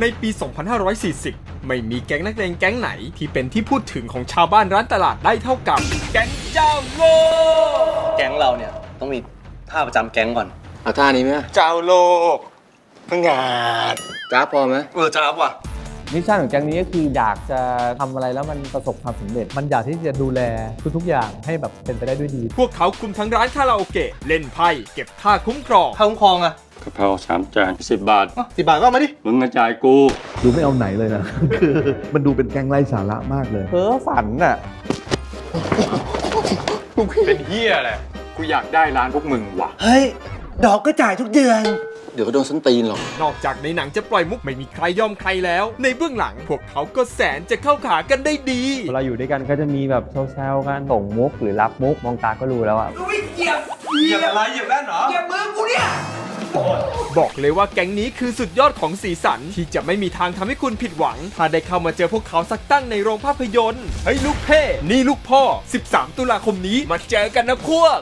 ในปี 2540 ไม่มีแก๊งนักเลงแก๊งไหนที่เป็นที่พูดถึงของชาวบ้านร้านตลาดได้เท่ากับ แก๊งเจ้าโลก แก๊งเราเนี่ยต้องมีท่าประจำแก๊งก่อนเอาท่านี้ไหมเจ้าโลกพงาดจ้าบพอไหมเออจ้าบว่ะ มิชชั่นของแก๊งนี้ก็คืออยากจะทำอะไรแล้วมันประสบความสำเร็จ มันอยากที่จะดูแลทุกๆอย่างให้แบบเป็นไปได้ด้วยดี พวกเขาคุมทั้งร้านคาราโอเกะ เล่นไพ่ เก็บค่าคุ้มครอง ท่าคุ้มครองอะกะเพราสามจานสิบบาท สิบบาทก็เอามาดิ มึงกระจายกู ดูไม่เอาไหนเลยนะ คือมันดูเป็นแก๊งไร้สาระมากเลย เพ้อฝันน่ะ เป็นเฮียแหละกูอยากได้ร้านพวกมึงว่ะ เฮ้ย ดอกก็จ่ายทุกเดือน เดี๋ยวก็โดนส้นตีนหรอก นอกจากในหนังจะปล่อยมุกไม่มีใครยอมใครแล้ว ในเบื้องหลังพวกเขาก็แสนจะเข้าขากันได้ดี เวลาอยู่ด้วยกันก็จะมีแบบแซวๆกันส่งมุกหรือรับมุก มองตาก็รู้แล้วอะบอก บอกเลยว่าแก๊งนี้คือสุดยอดของสีสัน ที่จะไม่มีทางทำให้คุณผิดหวัง ถ้าได้เข้ามาเจอพวกเขาสักตั้งในโรงภาพยนตร์เฮ้ยลูกเพ่นี่ลูกพ่อ 13 ตุลาคมนี้มาเจอกันนะพวก